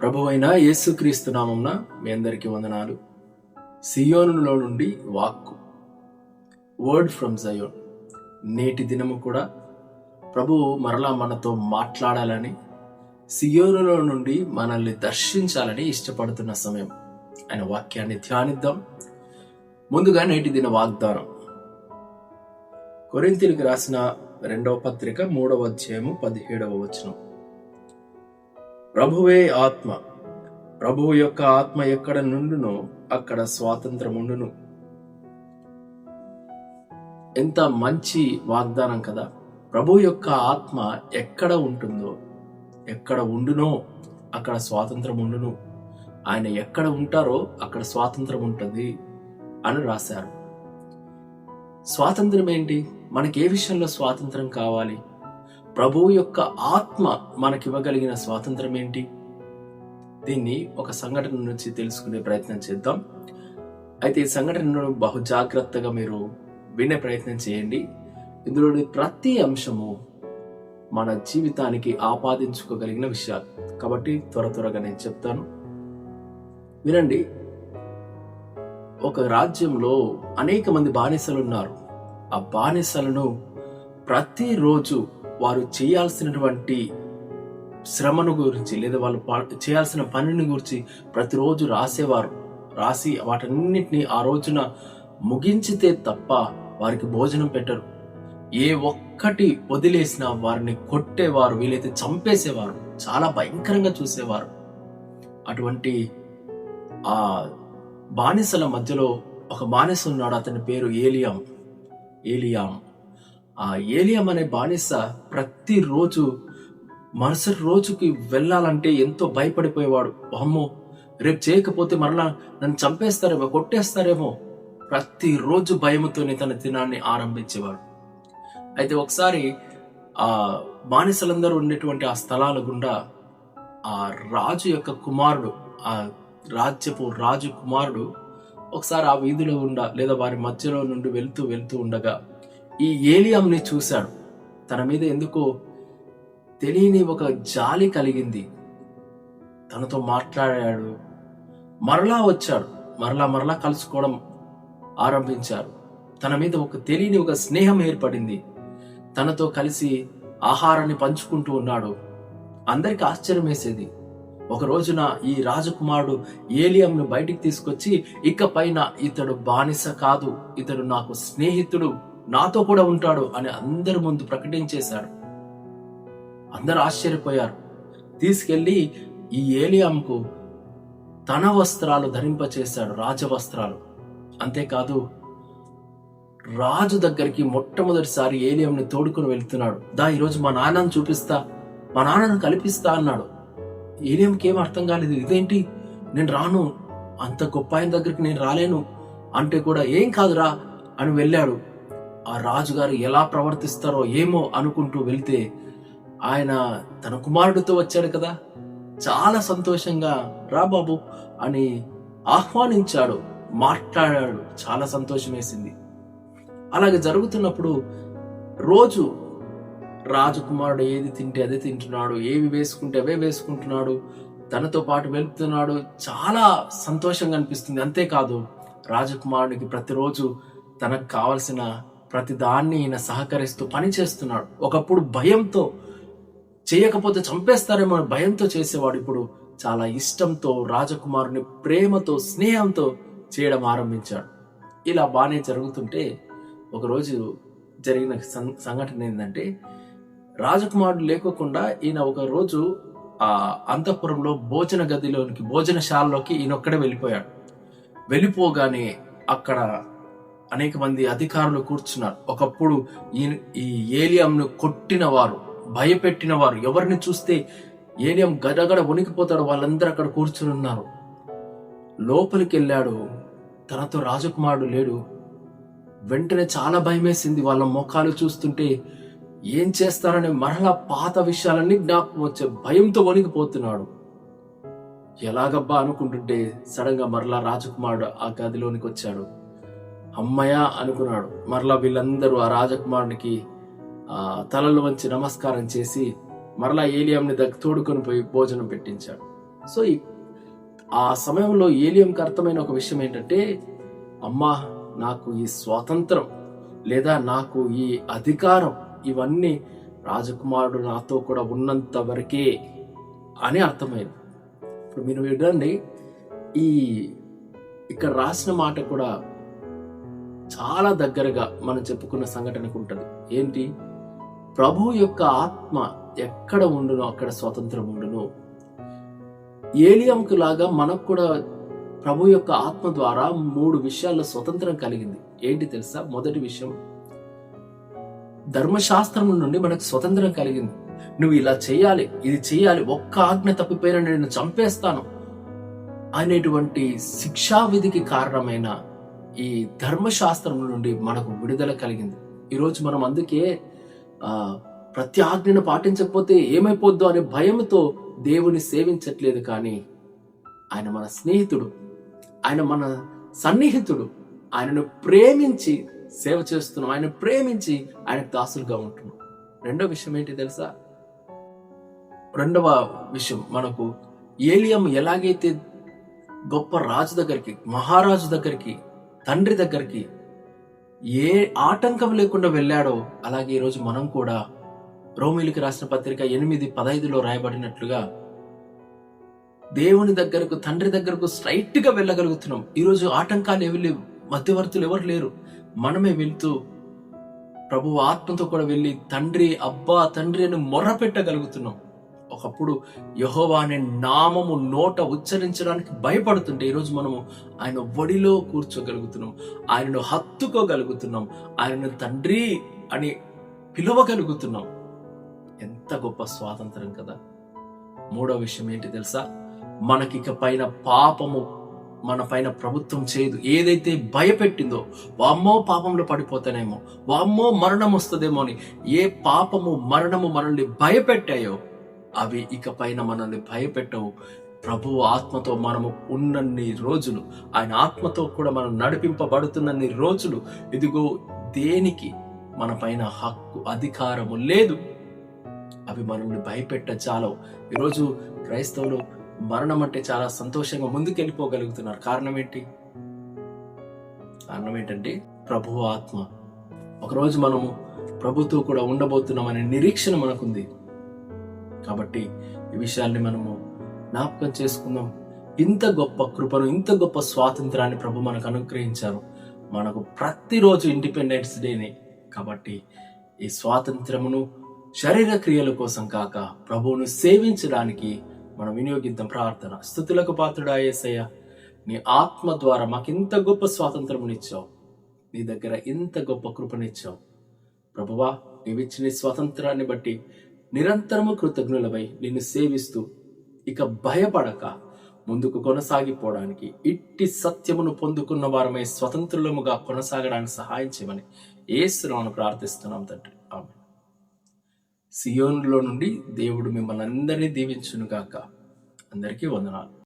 ప్రభు అయిన యేసుక్రీస్తు నామంన మీ అందరికీ వందనాలు. సియోనులో నుండి వాక్కు. వర్డ్ ఫ్రమ్ జయోన్ నేటి దినము కూడా ప్రభువు మరలా మనతో మాట్లాడాలని సియోనులో నుండి మనల్ని దర్శించాలని ఇష్టపడుతున్న సమయం. ఆయన వాక్యాన్ని ధ్యానిద్దాం. ముందుగా నేటి దిన వాగ్దానం. కొరింతలకు రాసిన రెండవ పత్రిక మూడవ అధ్యాయము పదిహేడవ వచనం. ప్రభువే ఆత్మ. ప్రభువు యొక్క ఆత్మ ఎక్కడ నుండునో అక్కడ స్వాతంత్రం ఉండును ఎంత మంచి వాగ్దానం కదా. ప్రభు యొక్క ఆత్మ ఎక్కడ ఉంటుందో ఎక్కడ ఉండునో అక్కడ స్వాతంత్రం ఉండును ఆయన ఎక్కడ ఉంటారో అక్కడ స్వాతంత్రం ఉంటుంది అని రాశారు. స్వాతంత్రం ఏంటి మనకి ఏ విషయంలో స్వాతంత్రం కావాలి? ప్రభువు యొక్క ఆత్మ మనకివ్వగలిగిన స్వాతంత్రం ఏంటి? దీన్ని ఒక సంఘటన నుంచి తెలుసుకునే ప్రయత్నం చేద్దాం. అయితే ఈ సంఘటనను బహు జాగ్రత్తగా మీరు వినే ప్రయత్నం చేయండి. ఇందులోని ప్రతి అంశము మన జీవితానికి ఆపాదించుకోగలిగిన విషయాలు. కాబట్టి త్వర త్వరగా నేను చెప్తాను. వినండి. ఒక రాజ్యంలో అనేక మంది బానిసలు ఉన్నారు. ఆ బానిసలను ప్రతిరోజు వారు చేయాల్సినటువంటి శ్రమను గురించి లేదా వాళ్ళు చేయాల్సిన పనిని గురించి ప్రతిరోజు రాసేవారు. రాసి వాటన్నిటిని ఆ రోజున ముగించితే తప్ప వారికి భోజనం పెట్టరు. ఏ ఒక్కటి వదిలేసినా వారిని కొట్టేవారు వీలైతే చంపేసేవారు చాలా భయంకరంగా చూసేవారు. అటువంటి ఆ బానిసల మధ్యలో ఒక బానిస ఉన్నాడు అతని పేరు ఏలియాం ఏలియాం ఆ ఏలియం అనే బానిస ప్రతిరోజు మరుసటి రోజుకి వెళ్ళాలంటే ఎంతో భయపడిపోయేవాడు. అమ్మో రేపు చేయకపోతే మరలా నన్ను చంపేస్తారేమో కొట్టేస్తారేమో ప్రతిరోజు భయముతోనే తన దినాన్ని ఆరంభించేవాడు. అయితే ఒకసారి ఆ బానిసలందరూ ఉండేటువంటి ఆ స్థలాల గుండా ఆ రాజు యొక్క కుమారుడు ఆ రాజ్యపు రాజు కుమారుడు ఒకసారి ఆ వీధిలో ఉండ లేదా వారి మధ్యలో నుండి వెళ్తూ వెళ్తూ ఉండగా ఈ ఏలియంని చూశాడు. తన మీద ఎందుకో తెలియని ఒక జాలి కలిగింది. తనతో మాట్లాడాడు. మరలా వచ్చాడు. మరలా మరలా కలుసుకోవడం ఆరంభించారు. తన మీద ఒక తెలియని ఒక స్నేహం ఏర్పడింది. తనతో కలిసి ఆహారాన్ని పంచుకుంటూ ఉన్నాడు. అందరికి ఆశ్చర్యం వేసేది. ఒక రోజున ఈ రాజకుమారుడు ఏలియంను బయటికి తీసుకొచ్చి ఇక పైన ఇతడు బానిస కాదు. ఇతడు నాకు స్నేహితుడు. నాతో కూడా ఉంటాడు అని అందరి ముందు ప్రకటించేశాడు. అందరు ఆశ్చర్యపోయారు. తీసుకెళ్ళి ఈ ఏలియాంకు తన వస్త్రాలు ధరింపచేశాడు రాజవస్త్రాలు. అంతేకాదు రాజు దగ్గరికి మొట్టమొదటిసారి ఏలియంని తోడుకుని వెళ్తున్నాడు. దా ఈరోజు మా నాన్నను చూపిస్తా మా నాన్నను కల్పిస్తా అన్నాడు. ఏలియంకి ఏం అర్థం కాలేదు ఇదేంటి? నేను రాను అంత గొప్ప ఆయన దగ్గరికి నేను రాలేను అంటే కూడా ఏం కాదురా అని వెళ్ళాడు. ఆ రాజుగారు ఎలా ప్రవర్తిస్తారో ఏమో అనుకుంటూ వెళ్తే ఆయన తన కుమారుడితో వచ్చాడు కదా. చాలా సంతోషంగా రా బాబు అని ఆహ్వానించాడు మాట్లాడాడు. చాలా సంతోషం వేసింది. అలాగే జరుగుతున్నప్పుడు రోజు రాజకుమారుడు ఏది తింటే అదే తింటున్నాడు ఏవి వేసుకుంటే అవే వేసుకుంటున్నాడు తనతో పాటు వెళ్తున్నాడు. చాలా సంతోషంగా అనిపిస్తుంది. అంతేకాదు రాజకుమారుడికి ప్రతిరోజు తనకు కావలసిన ప్రతి దాన్ని ఈయన సహకరిస్తూ పని చేస్తున్నాడు ఒకప్పుడు భయంతో చేయకపోతే చంపేస్తారేమో అని భయంతో చేసేవాడు ఇప్పుడు చాలా ఇష్టంతో రాజకుమారుని ప్రేమతో స్నేహంతో చేయడం ఆరంభించాడు. ఇలా బాగానే జరుగుతుంటే ఒకరోజు జరిగిన సం- సంఘటన ఏంటంటే రాజకుమారుడు లేకోకుండా ఈయన ఒక రోజు ఆ అంతఃపురంలో భోజన గదిలోనికి భోజనశాలలోకి ఈయన ఒక్కడే వెళ్ళిపోయాడు. వెళ్ళిపోగానే అక్కడ అనేక మంది అధికారులు కూర్చున్నారు. ఒకప్పుడు ఈ ఈ ఏలియంను కొట్టిన వారు భయపెట్టిన వారు ఎవరిని చూస్తే ఏలియం గడగడ వణికిపోతాడు వాళ్ళందరూ అక్కడ కూర్చుని ఉన్నారు. లోపలికి వెళ్ళాడు తనతో రాజకుమారుడు లేడు. వెంటనే చాలా భయమేసింది. వాళ్ళ ముఖాలు చూస్తుంటే ఏం చేస్తారనే మరలా పాత విషయాలన్నీ జ్ఞాపకం వచ్చే భయంతో వణికిపోతున్నాడు. ఎలాగబ్బా అనుకుంటుంటే సడన్గా మరలా రాజకుమారుడు ఆ గదిలోనికి వచ్చాడు అమ్మయ్య అనుకున్నాడు. మరలా వీళ్ళందరూ ఆ రాజకుమారునికి తలలు వంచి నమస్కారం చేసి మరలా ఏలియంని దగ్గ తోడుకొని పోయి భోజనం పెట్టించాడు. సో ఈ- ఆ సమయంలో ఏలియంకి అర్థమైన ఒక విషయం ఏంటంటే అమ్మా నాకు ఈ స్వాతంత్రం లేదా నాకు ఈ అధికారం ఇవన్నీ రాజకుమారుడు నాతో కూడా ఉన్నంత వరకే అని అర్థమైంది. ఇప్పుడు మీరు వినండి ఈ ఇక్కడ రాసిన మాట కూడా చాలా దగ్గరగా మనం చెప్పుకున్న సంఘటనకు ఉంటుంది. ఏంటి? ప్రభు యొక్క ఆత్మ ఎక్కడ ఉండునో అక్కడ స్వతంత్రం ఉండును. ఏలియంకు లాగా మనకు కూడా ప్రభు యొక్క ఆత్మ ద్వారా మూడు విషయాల్లో స్వతంత్రం కలిగింది. ఏంటి తెలుసా? మొదటి విషయం ధర్మశాస్త్రం నుండి మనకు స్వతంత్రం కలిగింది. నువ్వు ఇలా చేయాలి ఇది చేయాలి ఒక్క ఆజ్ఞ తప్పిపోయిన నేను చంపేస్తాను అనేటువంటి శిక్షా విధికి కారణమైన ఈ ధర్మశాస్త్రం నుండి మనకు విడుదల కలిగింది. ఈరోజు మనం అందుకే ప్రతి ఆజ్ఞను పాటించకపోతే ఏమైపోద్దో అనే భయంతో దేవుని సేవించట్లేదు కానీ ఆయన మన స్నేహితుడు ఆయన మన సన్నిహితుడు ఆయనను ప్రేమించి సేవ చేస్తున్నాం ఆయన ప్రేమించి ఆయన దాసులుగా ఉంటున్నాం. రెండో విషయం ఏంటి తెలుసా? రెండవ విషయం మనకు ఏలియం ఎలాగైతే గొప్ప రాజు దగ్గరికి మహారాజు దగ్గరికి తండ్రి దగ్గరికి ఏ ఆటంకం లేకుండా వెళ్ళాడో అలాగే ఈరోజు మనం కూడా రోమిలికి రాసిన పత్రిక ఎనిమిది పదైదులో రాయబడినట్లుగా దేవుని దగ్గరకు తండ్రి దగ్గరకు స్ట్రైట్గా వెళ్ళగలుగుతున్నాం. ఈరోజు ఆటంకాలు ఏవి లేవు. మధ్యవర్తులు ఎవరు లేరు. మనమే వెళ్తూ ప్రభు ఆత్మతో కూడా వెళ్ళి తండ్రి అబ్బా తండ్రి అని మొర్ర పెట్టగలుగుతున్నాం ఒకప్పుడు యహోవా అనే నామము నోట ఉచ్చరించడానికి భయపడుతుంటే ఈరోజు మనము ఆయన ఒడిలో కూర్చోగలుగుతున్నాం. ఆయనను హత్తుకోగలుగుతున్నాం. ఆయనను తండ్రి అని పిలవగలుగుతున్నాం. ఎంత గొప్ప స్వాతంత్రం కదా! మూడో విషయం ఏంటి తెలుసా? మనకిక పైన పాపము మన పైన ప్రభుత్వం చేయదు. ఏదైతే భయపెట్టిందో వామ్మో పాపంలో పడిపోతానేమో వామ్మో మరణం వస్తుందేమో అని ఏ పాపము మరణము మనల్ని భయపెట్టాయో అవి ఇకపైన మనల్ని భయపెట్టవు. ప్రభు ఆత్మతో మనము ఉన్నన్ని రోజులు ఆయన ఆత్మతో కూడా మనం నడిపింపబడుతున్నన్ని రోజులు ఇదిగో దేనికి మన పైన హక్కు అధికారము లేదు. అవి మనల్ని భయపెట్ట చాలవు. ఈరోజు క్రైస్తవులు మరణం అంటే చాలా సంతోషంగా ముందుకెళ్ళిపోగలుగుతున్నారు. కారణం ఏంటి? కారణం ఏంటంటే ప్రభు ఆత్మ. ఒకరోజు మనము ప్రభుతో కూడా ఉండబోతున్నామనే నిరీక్షణ మనకుంది. కాబట్టి ఈ విషయాల్ని మనము జ్ఞాపకం చేసుకుందాం. ఇంత గొప్ప కృపను ఇంత గొప్ప స్వాతంత్రాన్ని ప్రభు మనకు అనుగ్రహించారు. మనకు ప్రతిరోజు ఇండిపెండెన్స్ డేని కాబట్టి ఈ స్వాతంత్రమును శరీర క్రియల కోసం కాక ప్రభువును సేవించడానికి మనం వినియోగిద్దాం. ప్రార్థన. స్థుతులకు పాత్రుడా ఏసయ్య నీ ఆత్మ ద్వారా మాకింత గొప్ప స్వాతంత్రమునిచ్చావు నీ దగ్గర ఇంత గొప్ప కృపనిచ్చావు ప్రభువా నీవిచ్చిన స్వాతంత్రాన్ని బట్టి నిరంతరము కృతజ్ఞులపై నిన్ను సేవిస్తూ ఇక భయపడక ముందుకు కొనసాగిపోవడానికి ఇట్టి సత్యమును పొందుకున్న వారమై స్వతంత్రులముగా కొనసాగడానికి సహాయం చేయమని ఏసునామను ప్రార్థిస్తున్నాం తండ్రి. ఆమె సియోన్లో నుండి దేవుడు మిమ్మల్ని అందరినీ దీవించునుగాక. అందరికీ వందనాలు.